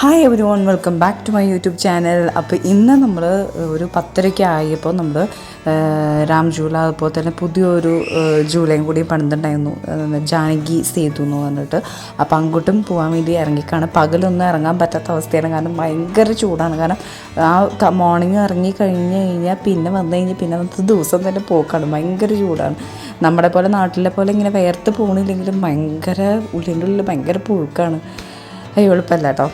Hi everyone welcome back to my YouTube channel അപ്പോൾ ഇന്ന് നമ്മൾ ഒരു പത്തരയ്ക്ക് ആയപ്പോൾ നമ്മൾ രാം ജൂല അതുപോലെ തന്നെ പുതിയൊരു ജൂലയും കൂടി പണിതുണ്ടായിരുന്നു ജാനകി സേതു എന്ന് പറഞ്ഞിട്ട്. അപ്പോൾ അങ്ങോട്ടും പോകാൻ വേണ്ടി ഇറങ്ങിക്കാണ്. പകലൊന്നും ഇറങ്ങാൻ പറ്റാത്ത അവസ്ഥയാണ്. കാരണം ഭയങ്കര ചൂടാണ്. കാരണം ആ മോർണിംഗ് ഇറങ്ങി കഴിഞ്ഞ് കഴിഞ്ഞാൽ പിന്നെ വന്നു കഴിഞ്ഞാൽ പിന്നെ വന്നത് ദിവസം തന്നെ പോക്കാണ്. ഭയങ്കര ചൂടാണ്. നമ്മുടെ പോലെ നാട്ടിലെ പോലെ ഇങ്ങനെ വേർത്ത് പോകണില്ലെങ്കിലും ഭയങ്കര ഉള്ളിന്റെ ഉള്ളിൽ ഭയങ്കര പുഴുക്കാണ്. അയ്യോ എളുപ്പമല്ല കേട്ടോ.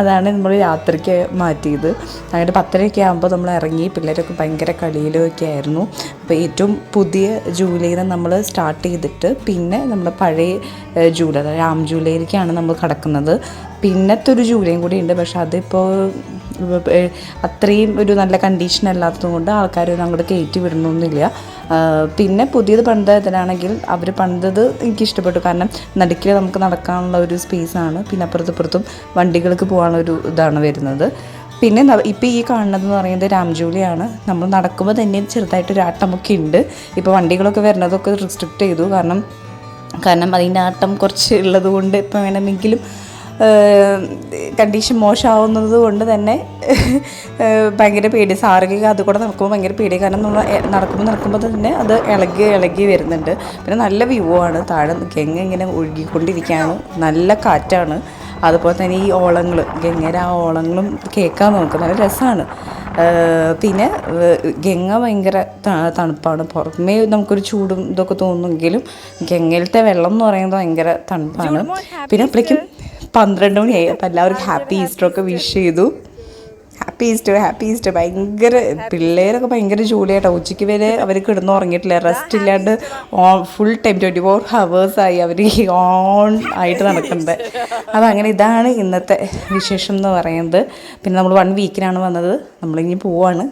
അതാണ് നമ്മൾ രാത്രിക്ക് മാറ്റിയത്. അങ്ങനെ പത്തരയൊക്കെ ആകുമ്പോൾ നമ്മൾ ഇറങ്ങി. പിള്ളേരൊക്കെ ഭയങ്കര കളിയിലൊക്കെ ആയിരുന്നു. അപ്പോൾ ഏറ്റവും പുതിയ ജൂലൈയിൽ നമ്മൾ സ്റ്റാർട്ട് ചെയ്തിട്ട് പിന്നെ നമ്മൾ പഴയ ജൂലൈ രാം ജൂലൈയിലേക്കാണ് നമ്മൾ കിടക്കുന്നത്. പിന്നത്തെ ഒരു ജൂലൈയും കൂടി ഉണ്ട്. പക്ഷെ അതിപ്പോൾ അത്രയും ഒരു നല്ല കണ്ടീഷൻ അല്ലാത്തത് കൊണ്ട് ആൾക്കാർ അങ്ങോട്ട് കയറ്റി വിടണമെന്നില്ല പിന്നെ പുതിയത് പണിതതിനാണെങ്കിൽ അവർ പണിതത് എനിക്ക് ഇഷ്ടപ്പെട്ടു. കാരണം നടുക്കിൽ നമുക്ക് നടക്കാനുള്ള ഒരു സ്പേസാണ് പിന്നെ അപ്പുറത്തും വണ്ടികൾക്ക് പോകാനുള്ള ഒരു ഇതാണ് വരുന്നത്. പിന്നെ ഇപ്പോൾ ഈ കാണുന്നതെന്ന് പറയുന്നത് രാംജൂലിയാണ് നമ്മൾ നടക്കുമ്പോൾ തന്നെ ചെറുതായിട്ടൊരു ആട്ടമൊക്കെ ഉണ്ട്. ഇപ്പോൾ വണ്ടികളൊക്കെ വരുന്നതൊക്കെ റിസ്ട്രിക്റ്റ് ചെയ്തു. കാരണം കാരണം അതിന്റെ ആട്ടം കുറച്ച് ഉള്ളത് കൊണ്ട് ഇപ്പം വേണമെങ്കിലും കണ്ടീഷൻ മോശമാവുന്നത് കൊണ്ട് തന്നെ ഭയങ്കര പേടി. സാറുകൾ അത് കൂടെ നടക്കുമ്പോൾ ഭയങ്കര പേടി. കാരണം നമ്മൾ നടക്കുമ്പോൾ നടക്കുമ്പോൾ തന്നെ അത് ഇളകി ഇളകി വരുന്നുണ്ട്. പിന്നെ നല്ല വ്യൂ ആണ്. താഴെ ഗംഗ ഇങ്ങനെ ഒഴുകിക്കൊണ്ടിരിക്കുകയാണ്. നല്ല കാറ്റാണ്. അതുപോലെ തന്നെ ഈ ഓളങ്ങൾ ഗംഗയുടെ ആ ഓളങ്ങളും കേൾക്കാൻ നമുക്ക് നല്ല രസമാണ് പിന്നെ ഗംഗ ഭയങ്കര തണുപ്പാണ്. പുറമേ നമുക്കൊരു ചൂടും ഇതൊക്കെ തോന്നുമെങ്കിലും ഗംഗയിലത്തെ വെള്ളം എന്ന് പറയുന്നത് ഭയങ്കര തണുപ്പാണ്. പിന്നെ അപ്പോഴേക്കും പന്ത്രണ്ട് മണിയായി അപ്പോൾ എല്ലാവർക്കും ഹാപ്പി ഈസ്റ്റർ ഒക്കെ വിഷ് ചെയ്തു. Happy Easter happy Easter. ഭയങ്കര പിള്ളേരൊക്കെ ഭയങ്കര ജോലിയായിട്ടോ ഉച്ചയ്ക്ക് വരെ അവർ കിടന്ന് ഉറങ്ങിയിട്ടില്ല. റെസ്റ്റ് ഇല്ലാണ്ട് ഫുൾ ടൈം ട്വന്റി ഫോർ ഹവേഴ്സായി അവർ ഓൺ ആയിട്ട് നടക്കുന്നത് അങ്ങനെ ഇതാണ് ഇന്നത്തെ വിശേഷം എന്ന് പറയുന്നത്. പിന്നെ നമ്മൾ വൺ വീക്കിനാണ് വന്നത്. നമ്മളിനി പോവാണ്.